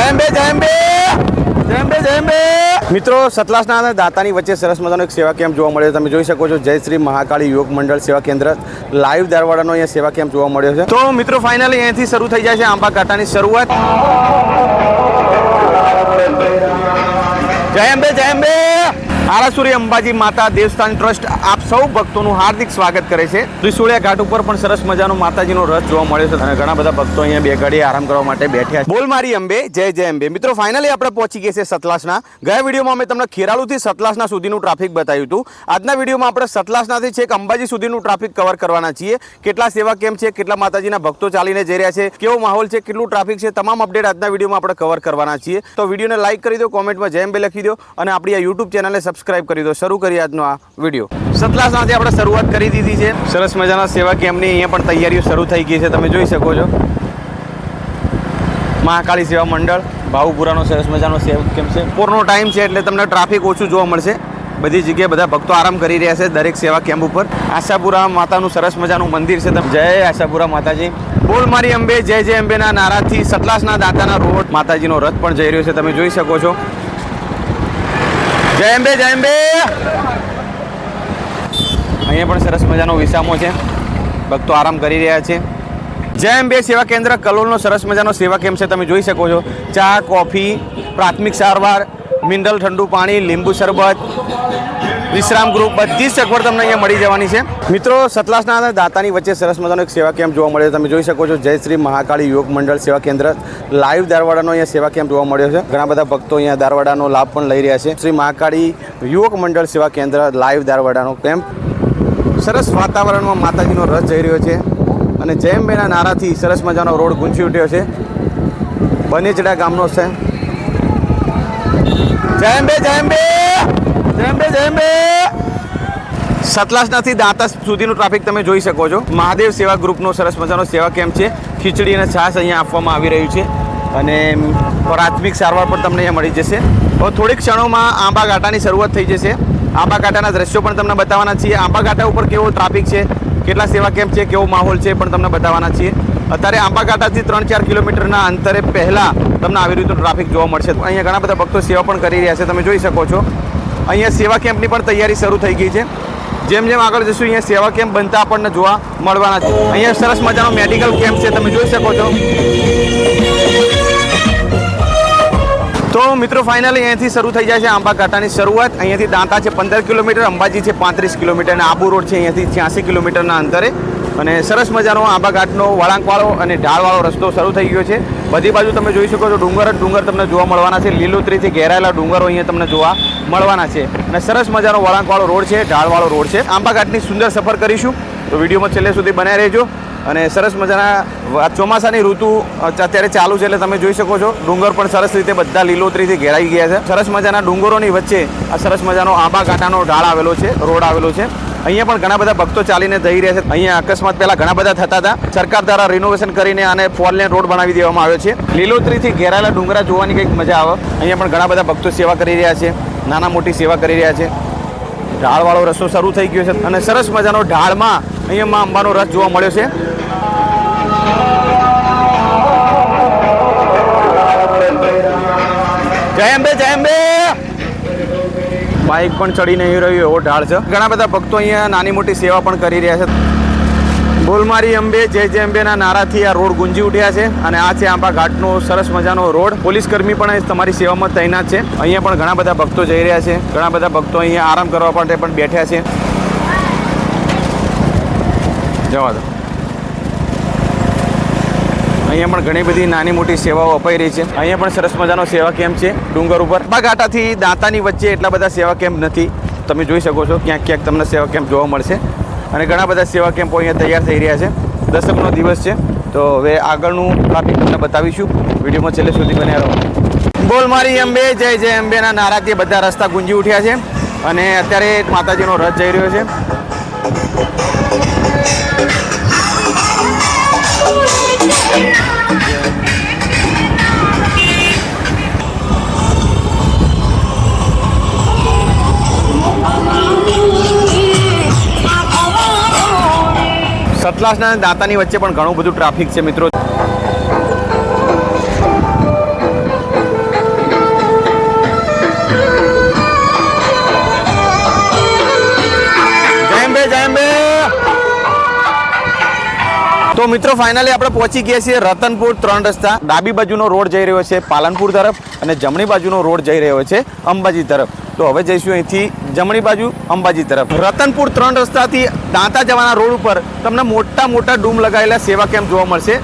જય અંબે જય અંબે જય અંબે જય અંબે મિત્રો, સતલાસના અને દાતાની વચ્ચે સરસ મજાનો એક સેવા કેમ્પ જોવા મળ્યો. તમે જોઈ શકો છો, જય શ્રી મહાકાળી યુવક મંડળ સેવા કેન્દ્ર લાઈવ દારવાડાનો અહીંયા સેવા કેમ્પ જોવા મળ્યો છે. તો મિત્રો ફાઇનલી અહીંયાથી શરૂ થઈ જાય છે આંબા કાંટાની શરૂઆત. જય અંબે જય આરાસુરી અંબાજી માતા દેવસ્થાન ટ્રસ્ટ આપ સૌ ભક્તોનું હાર્દિક સ્વાગત કરે છે. ત્રિશુળિયા ઘાટ ઉપર પણ સરસ મજાનો માતાજીનો રથ જોવા મળ્યો છે અને ઘણા બધા ભક્તો અહીંયા બે ઘડી આરામ કરવા માટે બેઠ્યા બોલ મારી અંબે, જય જય અંબે. મિત્રો ફાઇનલી આપણે પહોંચી ગયા છે સતલાસના. ગયા વિડીયોમાં અમે તમને ખેરાલુથી સતલાસના સુધીનું ટ્રાફિક બતાવ્યું હતું. આજના વિડીયોમાં આપણે સતલાસનાથી છેક અંબાજી સુધીનું ટ્રાફિક કવર કરવાના છીએ. કેટલા સેવા કેમ્પ છે, કેટલા માતાજીના ભક્તો ચાલીને જઈ રહ્યા છે, કેવો માહોલ છે, કેટલું ટ્રાફિક છે, તમામ અપડેટ આજના વિડીયોમાં આપણે કવર કરવાના છીએ. તો વિડીયોને લાઇક કરી દો કોમેન્ટમાં જય અંબે લખી દો અને આપણી આ યુટ્યુબ ચેનલને સબસ્ક્રાઇબ કરી દો. શરૂ કરીએ આજનો આ વીડિયો સતલાસનાથી આપણે શરૂઆત કરી દીધી છે. સરસ મજાના સેવા કેમ્પની અહીંયા પણ તૈયારીઓ શરૂ થઈ ગઈ છે. તમે જોઈ શકો છો. મહાકાળી સેવા મંડળ ભાવપુરાનો સરસ મજાનો સેવા કેમ્પ છે? પૂરનો ટાઈમ છે એટલે તમને ટ્રાફિક ઓછું જોવા મળશે. બધી જગ્યાએ બધા ભક્તો આરામ કરી રહ્યા છે દરેક સેવા કેમ્પ ઉપર. આશાપુરા માતાનું સરસ મજાનું મંદિર છે. જય આશાપુરા માતાજી. બોલ મારી અંબે જય જય અંબેના નારાથી સતલાસના દાતાના રોડ. માતાજીનો રથ પણ જઈ રહ્યો છે. તમે જોઈ શકો છો. જય અંબે જય અંબે. અહીંયા પણ સરસ મજાનો વિસામો છે. ભક્તો આરામ કરી રહ્યા છે. જય અંબે સેવા કેન્દ્ર, કલોલનો સરસ મજાનો સેવા કેમ્પ છે તમે જોઈ શકો છો. ચા, કોફી, પ્રાથમિક સારવાર, મિનરલ ઠંડુ પાણી, લીંબુ શરબત વિશ્રામ ગૃહ બધી જ સગવડ તમને અહીંયા મળી જવાની છે. મિત્રો, સતલાસના અને દાતાની વચ્ચે સરસ મજાનો એક સેવા કેમ્પ જોવા મળ્યો તમે જોઈ શકો છો, જય શ્રી મહાકાળી યુવક મંડળ સેવા કેન્દ્ર લાઈવ દારવાડાનો અહીંયા સેવા કેમ્પ જોવા મળ્યો છે. ઘણા બધા ભક્તો અહીંયા દારવાડાનો લાભ પણ લઈ રહ્યા છે. શ્રી મહાકાળી યુવક મંડળ સેવા કેન્દ્ર લાઈવ દારવાડાનો કેમ્પ. સરસ વાતાવરણમાં માતાજીનો રથ જઈ રહ્યો છે અને જયંબેના નારાથી સરસ મજાનો રોડ ગુંજી ઉઠ્યો છે. બનેચડા ગામનો છે. જયંબે જયંબે જયંબે જયંબે સતલાસનાથી દાંતા સુધીનું ટ્રાફિક તમે જોઈ શકો છો. મહાદેવ સેવા ગ્રુપનો સરસ મજાનો સેવા કેમ્પ છે. ખીચડી અને છાશ અહીંયા આપવામાં આવી રહ્યું છે. અને પ્રાથમિક સારવાર પણ તમને અહીંયા મળી જશે. હવે થોડીક ક્ષણોમાં આંબાઘાટાની શરૂઆત થઈ જશે. આંબાઘાટાના દ્રશ્યો પણ તમને બતાવવાના છીએ. આંબાઘાટા ઉપર કેવો ટ્રાફિક છે, કેટલા સેવા કેમ્પ છે, કેવો માહોલ છે પણ તમને બતાવવાના છીએ. અત્યારે આંબાઘાટાથી ત્રણ ચાર કિલોમીટરના અંતરે પહેલાં તમને આવી રીતનું ટ્રાફિક જોવા મળશે. અહીંયા ઘણા બધા ભક્તો સેવા પણ કરી રહ્યા છે. તમે જોઈ શકો છો. અહીંયા સેવા કેમ્પની પણ તૈયારી શરૂ થઈ ગઈ છે. જેમ જેમ આગળ જશું, અહીંયા સેવા કેમ્પ બનતા આપણને જોવા મળવાના છે. અહીંયા સરસ મજાનો મેડિકલ કેમ્પ છે, તમે જોઈ શકો છો. તો મિત્રો ફાઇનલી અહીંયાથી શરૂ થઈ જાય છે આંબા શરૂઆત. અહીંયાથી દાંતા છે પંદર કિલોમીટર, અંબાજી છે પાંત્રીસ કિલોમીટર અને આબુ રોડ છે અહીંયાથી છ્યાસી કિલોમીટરના અંતરે. અને સરસ મજાનો આંબાઘાટનો વળાંકવાળો અને ઢાળવાળો રસ્તો શરૂ થઈ ગયો છે. બધી બાજુ તમે જોઈ શકો છો ડુંગર જ ડુંગર તમને જોવા મળવાના છે. લીલોતરીથી ઘેરાયેલા ડુંગરો અહીંયા તમને જોવા મળવાના છે. અને સરસ મજાનો વળાંકવાળો રોડ છે, ઢાળવાળો રોડ છે. આંબાઘાટની સુંદર સફર કરીશું. તો વિડીયોમાં છેલ્લે સુધી બનાવી રહેજો. અને સરસ મજાના ચોમાસાની ઋતુ અત્યારે ચાલુ છે એટલે તમે જોઈ શકો છો. ડુંગર પણ સરસ રીતે બધા લીલોતરીથી ઘેરાઈ ગયા છે. સરસ મજાના ડુંગરોની વચ્ચે આ સરસ મજાનો આંબાઘાટાનો ઢાળ આવેલો છે, રોડ આવેલો છે. અહીંયા પણ ઘણા બધા ભક્તો ચાલીને જઈ રહ્યા છે. અહીંયા અકસ્માત પહેલા ઘણા બધા થતા હતા. સરકાર દ્વારા રિનોવેશન કરીને આને ફોર લેન રોડ બનાવી દેવામાં આવ્યો છે. લીલોતરીથી ઘેરાયેલા ડુંગરા જોવાની કંઈક મજા આવે. અહીંયા પણ ઘણા બધા ભક્તો સેવા કરી રહ્યા છે. નાના મોટી સેવા કરી રહ્યા છે. ઢાળવાળો રસ્તો શરૂ થઈ ગયો છે અને સરસ મજાનો ઢાળમાં અહીંયા માં અંબાનો રસ જોવા મળ્યો છે. જય અંબે જય અંબે! બાઇક પણ ચડી નહીં રહ્યું, એવો ઢાળ છે. ઘણા બધા ભક્તો અહીંયા નાની મોટી સેવા પણ કરી રહ્યા છે. બોલમારી અંબે, જય જય અંબેના નારાથી આ રોડ ગુંજી ઉઠ્યા છે અને આ છે આંબા ઘાટનો સરસ મજાનો રોડ. પોલીસ કર્મી પણ તમારી સેવામાં તૈનાત છે. અહીંયા પણ ઘણા બધા ભક્તો જઈ રહ્યા છે. ઘણા બધા ભક્તો અહીંયા આરામ કરવા માટે પણ બેઠ્યા છે. જવા દો. અહીંયા પણ ઘણી બધી નાની મોટી સેવાઓ અપાઈ રહી છે. અહીંયા પણ સરસ મજાનો સેવા કેમ્પ છે ડુંગર ઉપર. બાગાટાથી દાંતાની વચ્ચે એટલા બધા સેવા કેમ્પ નથી. તમે જોઈ શકો છો ક્યાંક ક્યાંક તમને સેવા કેમ્પ જોવા મળશે. અને ઘણા બધા સેવા કેમ્પો અહીંયા તૈયાર થઈ રહ્યા છે. દસકનો દિવસ છે. તો હવે આગળનું ટ્રાફિક તમને બતાવીશું. વિડીયોમાં છેલ્લે સુધી બન્યા રહો. બોલ મારી અંબે, જય જય અંબેના નારાથી બધા રસ્તા ગુંજી ઉઠ્યા છે. અને અત્યારે માતાજીનો રથ જઈ રહ્યો છે. સતલાસના દાતાની વચ્ચે પણ ઘણું બધું ટ્રાફિક છે મિત્રો. તો મિત્રો ફાઇનલી આપણે પહોંચી ગયા છીએ રતનપુર ત્રણ રસ્તા. ડાબી બાજુનો રોડ જઈ રહ્યો છે પાલનપુર તરફ અને જમણી બાજુનો રોડ જઈ રહ્યો છે અંબાજી તરફ. તો હવે જઈશું અહીંથી જમણી બાજુ અંબાજી તરફ. રતનપુર ત્રણ રસ્તાથી દાંતા જવાના રોડ ઉપર તમને મોટા મોટા ડૂમ લગાવેલા સેવા કેમ્પ જોવા મળશે.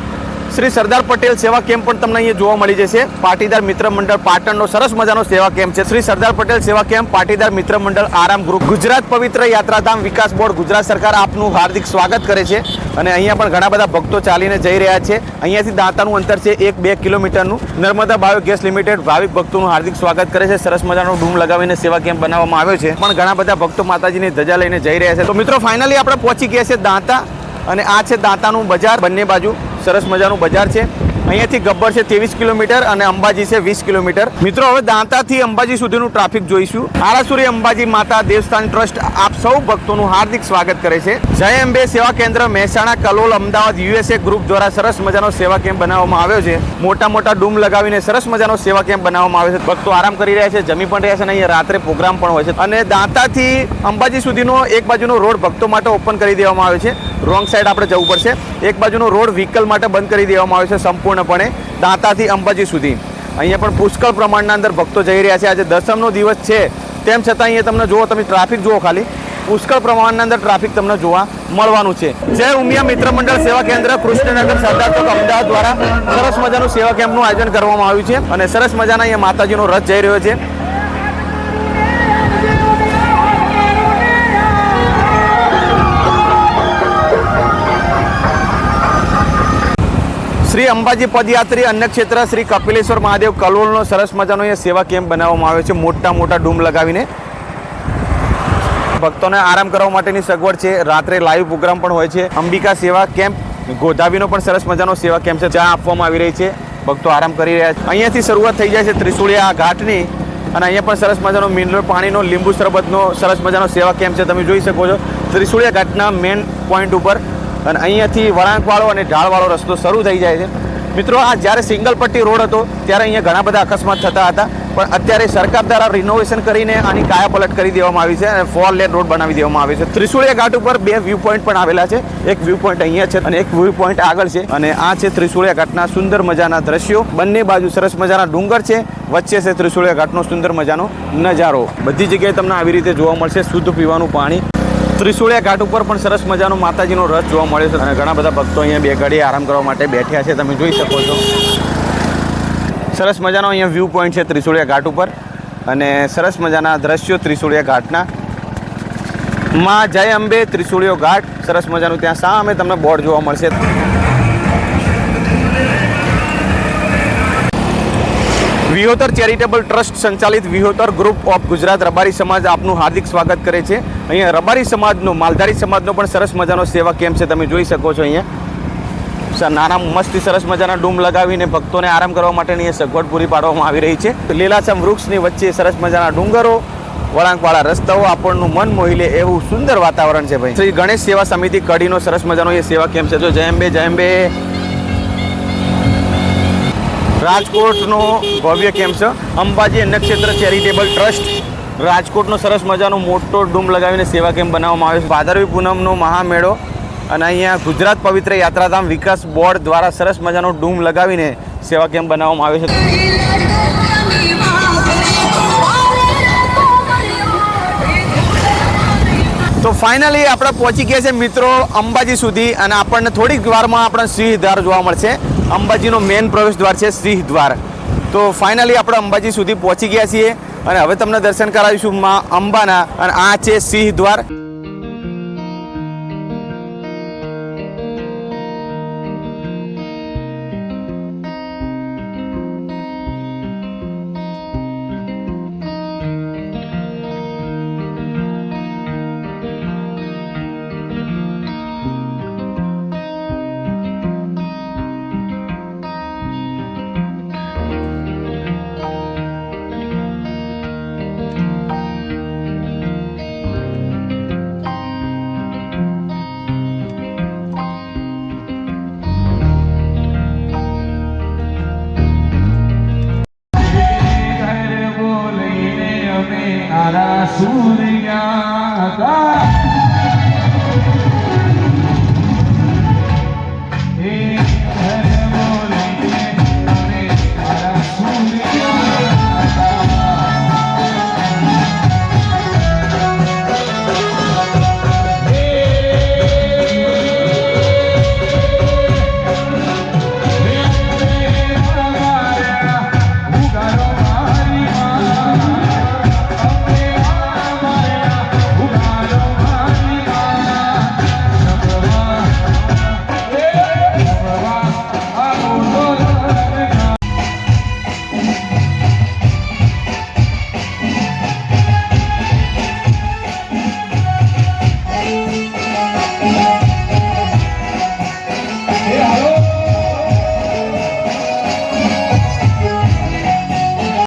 શ્રી સરદાર પટેલ સેવા કેમ્પ પણ તમને અહીંયા જોવા મળી જશે. પાટીદાર મિત્ર મંડળ પાટણનો સરસ મજાનો સેવા કેમ્પ છે. શ્રી સરદાર પટેલ સેવા કેમ્પ, પાટીદાર મિત્ર મંડળ, આરામ ગૃહ ગુજરાત પવિત્ર યાત્રાધામ વિકાસ બોર્ડ, ગુજરાત સરકાર આપનું હાર્દિક સ્વાગત કરે છે. અને અહીંયા પણ ઘણા બધા ભક્તો ચાલીને જઈ રહ્યા છે. અહીંયાથી દાંતાનું અંતર છે એક બે કિલોમીટરનું. નર્મદા બાયો ગેસ લિમિટેડ ભાવિક ભક્તોનું હાર્દિક સ્વાગત કરે છે. સરસ મજાનો ડૂમ લગાવીને સેવા કેમ્પ બનાવવામાં આવ્યો છે. પણ ઘણા બધા ભક્તો માતાજીની ધજા લઈને જઈ રહ્યા છે. તો મિત્રો ફાઇનલી આપણે પહોંચી ગયા છે દાંતા. અને આ છે દાંતાનું બજાર, બંને બાજુ સરસ મજાનું બજાર છે. અહીંયાથી ગબ્બર છે ત્રેવીસ કિલોમીટર અને અંબાજી છે વીસ કિલોમીટર. મિત્રો, હવે દાંતાથી અંબાજી સુધીનું ટ્રાફિક જોઈશું. આરાસુરી અંબાજી માતા દેવસ્થાન ટ્રસ્ટ આપ સૌ ભક્તોનું હાર્દિક સ્વાગત કરે છે. જય અંબે સેવા કેન્દ્ર મહેસાણા, કલોલ, અમદાવાદ, યુએસએ ગ્રુપ દ્વારા સરસ મજાનો સેવા કેમ્પ બનાવવામાં આવ્યો છે. મોટા મોટા ડૂમ લગાવીને સરસ મજાનો સેવા કેમ્પ બનાવવામાં આવ્યો છે. ભક્તો આરામ કરી રહ્યા છે, જમી પણ રહ્યા છે અને અહીંયા રાત્રે પ્રોગ્રામ પણ હોય છે. અને દાંતાથી અંબાજી સુધીનો એક બાજુનો રોડ ભક્તો માટે ઓપન કરી દેવામાં આવ્યો છે. રોંગ સાઈડ આપણે જવું પડશે. એક બાજુનો રોડ વ્હીકલ માટે બંધ કરી દેવામાં આવ્યો છે સંપૂર્ણપણે, દાંતાથી અંબાજી સુધી. અહીંયા પણ પુષ્કળ પ્રમાણના અંદર ભક્તો જઈ રહ્યા છે. આજે દસમનો દિવસ છે. તેમ છતાં અહીંયા તમને જુઓ, તમે ટ્રાફિક જુઓ ખાલી. પુષ્કળ પ્રમાણના અંદર ટ્રાફિક તમને જોવા મળવાનું છે. જય ઉમિયા મિત્ર મંડળ સેવા કેન્દ્ર, કૃષ્ણનગર સરદાર ચોક, અમદાવાદ દ્વારા સરસ મજાનું સેવા કેમ્પનું આયોજન કરવામાં આવ્યું છે. અને સરસ મજાના અહીંયા માતાજીનો રથ જઈ રહ્યો છે. શ્રી અંબાજી પદયાત્રી અન્ય ક્ષેત્ર શ્રી કપિલેશ્વર મહાદેવ કલોલનો સરસ મજાનો અહીંયા સેવા કેમ્પ બનાવવામાં આવ્યો છે. મોટા મોટા ડૂમ લગાવીને. ભક્તોને આરામ કરવા માટેની સગવડ છે. રાત્રે લાઈવ પ્રોગ્રામ પણ હોય છે. અંબિકા સેવા કેમ્પ, ગોધાવીનો પણ સરસ મજાનો સેવા કેમ્પ છે. જ્યાં આપવામાં આવી રહી છે. ભક્તો આરામ કરી રહ્યા છે. અહીંયાથી શરૂઆત થઈ જાય છે ત્રિશુળિયા ઘાટની. અને અહીંયા પણ સરસ મજાનો મિનરલ પાણીનો, લીંબુ શરબતનો સરસ મજાનો સેવા કેમ્પ છે. તમે જોઈ શકો છો. ત્રિશુળિયા ઘાટના મેઇન પોઈન્ટ ઉપર અને અહીંયાથી વળાંકવાળો અને ઢાળવાળો રસ્તો શરૂ થઈ જાય છે. મિત્રો, આ જ્યારે સિંગલ પટ્ટી રોડ હતો, ત્યારે અહીંયા ઘણા બધા અકસ્માત થતા હતા. પણ અત્યારે સરકાર દ્વારા રિનોવેશન કરીને આની કાયાપલટ કરી દેવામાં આવી છે અને ફોર લેન રોડ બનાવી દેવામાં આવી છે. ત્રિશુળિયા ઘાટ ઉપર બે વ્યૂ પોઈન્ટ પણ આવેલા છે. એક વ્યૂ પોઈન્ટ અહીંયા છે અને એક વ્યૂ પોઈન્ટ આગળ છે. અને આ છે ત્રિશુળિયા ઘાટના સુંદર મજાના દ્રશ્યો. બંને બાજુ સરસ મજાના ડુંગર છે. વચ્ચે છે ત્રિશુળિયા ઘાટનો સુંદર મજાનો નજારો. બધી જગ્યાએ તમને આવી રીતે જોવા મળશે. શુદ્ધ પીવાનું પાણી. ત્રિશુળિયા ઘાટ ઉપર પણ સરસ મજાનો માતાજીનો રથ જોવા મળે છે અને ઘણા બધા ભક્તો અહીંયા બે ઘડી આરામ કરવા માટે બેઠ્યા છે. તમે જોઈ શકો છો. સરસ મજાનો અહીંયા વ્યૂ પોઈન્ટ છે ત્રિશુળિયા ઘાટ ઉપર અને સરસ મજાના દ્રશ્યો ત્રિશુળિયા ઘાટના. માં જય અંબે ત્રિશુળિયો ઘાટ. સરસ મજાનું ત્યાં સામે તમને બોર્ડ જોવા મળશે. વિહોતર ચેરિટેબલ ટ્રસ્ટ સંચાલિત વિહોતર ગ્રુપ ઓફ ગુજરાત રબારી સમાજ આપનું હાર્દિક સ્વાગત કરે છે. અહીંયા રબારી સમાજનો, માલધારી સમાજનો પણ સરસ મજાનો સેવા કેમ્પ છે. તમે જોઈ શકો છો અહીંયા. સર નાના મસ્તી સરસ મજાના ડૂમ લગાવીને ભક્તોને આરામ કરવા માટેની સગવડ પૂરી પાડવામાં આવી રહી છે. લીલાછમ વૃક્ષની વચ્ચે સરસ મજાના ડુંગરો, વળાંકવાળા રસ્તાઓ આપણનું મન મોહી લે એવું સુંદર વાતાવરણ છે ભાઈ. શ્રી ગણેશ સેવા સમિતિ કડીનો સરસ મજાનો એ સેવા કેમ્પ છે. જો જયંબે જયંબે રાજકોટનો ભવ્ય કેમ્પ છે? અંબાજી નક્ષત્ર ચેરિટેબલ ટ્રસ્ટ. રાજકોટનો સરસ મજાનો મોટો ડૂમ લગાવીને સેવા કેમ્પ બનાવવામાં આવ્યો છે. ભાદરવી પૂનમનો મહામેળો અને અહીંયા ગુજરાત પવિત્ર યાત્રાધામ વિકાસ બોર્ડ દ્વારા સરસ મજાનો ડૂમ લગાવીને સેવા કેમ્પ બનાવવામાં આવ્યો છે. તો ફાઇનલી આપણે પહોંચી ગયા છે મિત્રો અંબાજી સુધી અને આપણને થોડીક વારમાં આપણે સિંહ જોવા મળશે. અંબાજીનો મેન પ્રવેશ દ્વાર છે સિંહ દ્વાર. તો ફાઇનલી આપણે અંબાજી સુધી પહોંચી ગયા છીએ અને હવે તમને દર્શન કરાવીશું માં અંબાના અને આ છે સિંહ દ્વાર. સૂર્યા